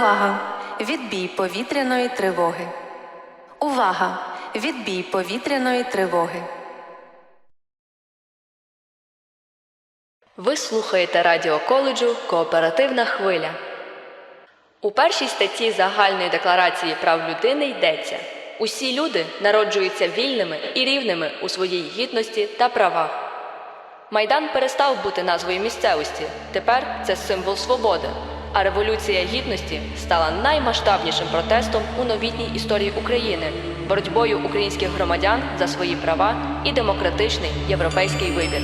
Увага! Відбій повітряної тривоги. Увага! Відбій повітряної тривоги. Ви слухаєте радіо коледжу Кооперативна хвиля. У першій статті Загальної декларації прав людини йдеться: усі люди народжуються вільними і рівними у своїй гідності та правах. Майдан перестав бути назвою місцевості. Тепер це символ свободи. А революція гідності стала наймасштабнішим протестом у новітній історії України, боротьбою українських громадян за свої права і демократичний європейський вибір.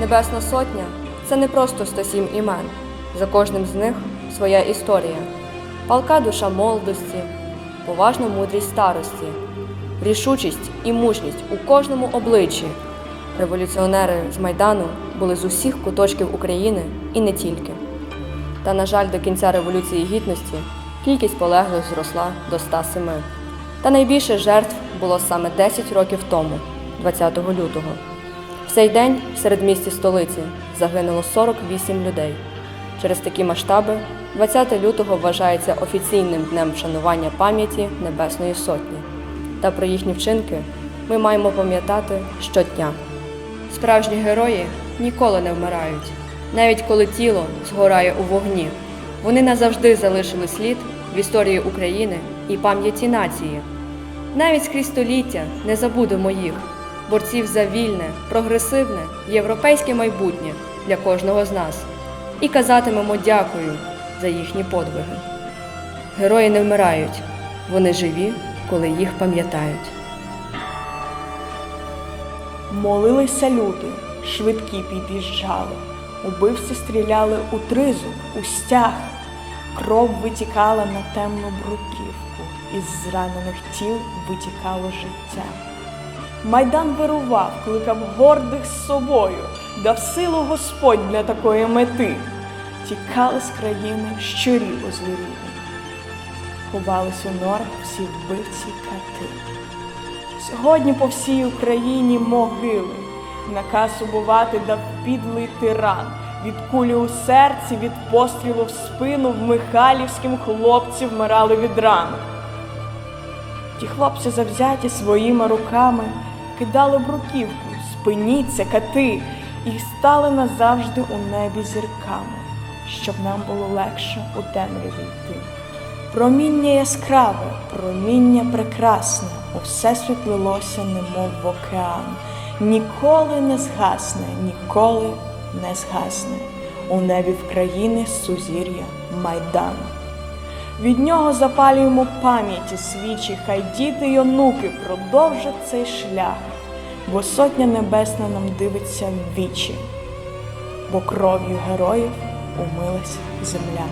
Небесна Сотня це не просто 107 імен. За кожним з них своя історія. Палка душа молодості, поважна мудрість старості, рішучість і мужність у кожному обличчі. Революціонери з Майдану були з усіх куточків України і не тільки. Та, на жаль, до кінця Революції Гідності кількість полеглих зросла до 107. Та найбільше жертв було саме 10 років тому, 20 лютого. В цей день в середмісті столиці загинуло 48 людей. Через такі масштаби 20 лютого вважається офіційним днем вшанування пам'яті Небесної Сотні. Та про їхні вчинки ми маємо пам'ятати щодня. Справжні герої ніколи не вмирають, навіть коли тіло згорає у вогні. Вони назавжди залишили слід в історії України і пам'яті нації. Навіть скрізь століття не забудемо їх, борців за вільне, прогресивне, європейське майбутнє для кожного з нас. І казатимемо дякую за їхні подвиги. Герої не вмирають, вони живі, коли їх пам'ятають. Молилися люди, швидкі під'їжджали, убивці стріляли у тризуб, у стяг, кров витікала на темну бруківку, із зранених тіл витікало життя. Майдан вирував, кликав гордих з собою, дав силу Господь для такої мети. Тікали з країни щурі озлірілі, ховались у норах всі вбивці кати. Сьогодні по всій Україні могили, наказ убувати дав підлий тиран. Від кулі у серці, від пострілу в спину в Михайлівським хлопці вмирали від ран. Ті хлопці завзяті своїми руками кидали бруківку, спиніться, кати, і стали назавжди у небі зірками, щоб нам було легше у темряві йти. Проміння яскраве, проміння прекрасне, усе світлилося, немов в океан. Ніколи не згасне, ніколи не згасне. У небі в країни сузір'я Майдан. Від нього запалюємо пам'яті свічі, хай діти й онуки продовжать цей шлях, бо сотня небесна нам дивиться в вічі, бо кров'ю героїв умилась земля.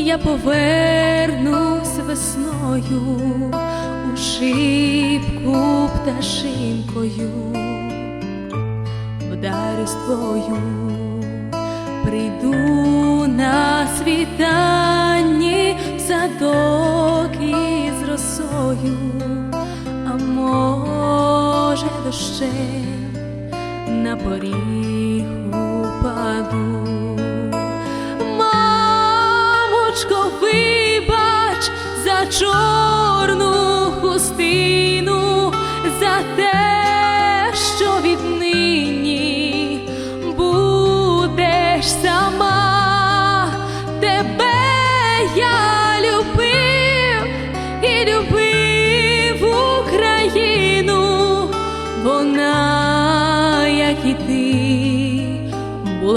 Я повернусь весною у шибку пташинкою, вдарю з твою, прийду на світанні в садок із росою, а може дощем на поріг упаду.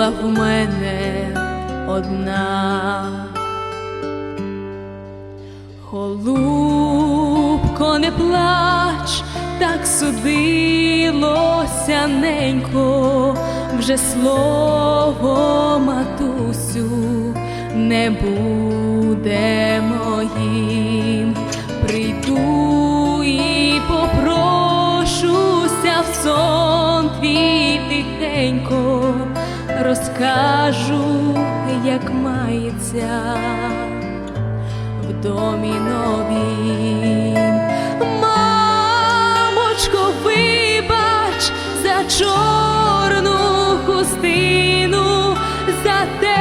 Була в мене одна. Голубко, не плач, так судилося ненько, вже слово матусю не буде розкажу, як мається в домі новім. Мамочко, вибач за чорну хустину, за те,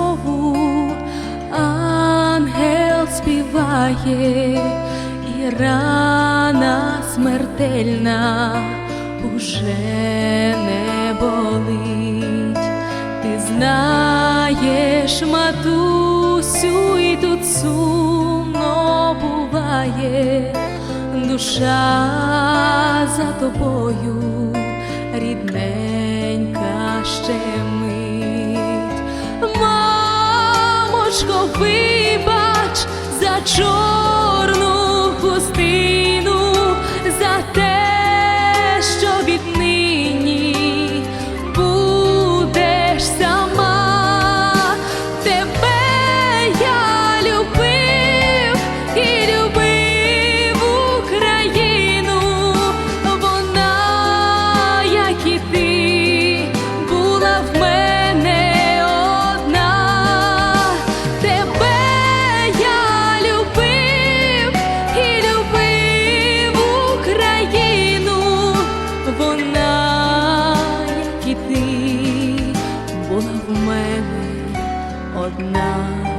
Колискову ангел співає, і рана смертельна уже не болить. Ти знаєш, матусю, і тут сумно буває, душа за тобою рідненька щемить. За чорну одна.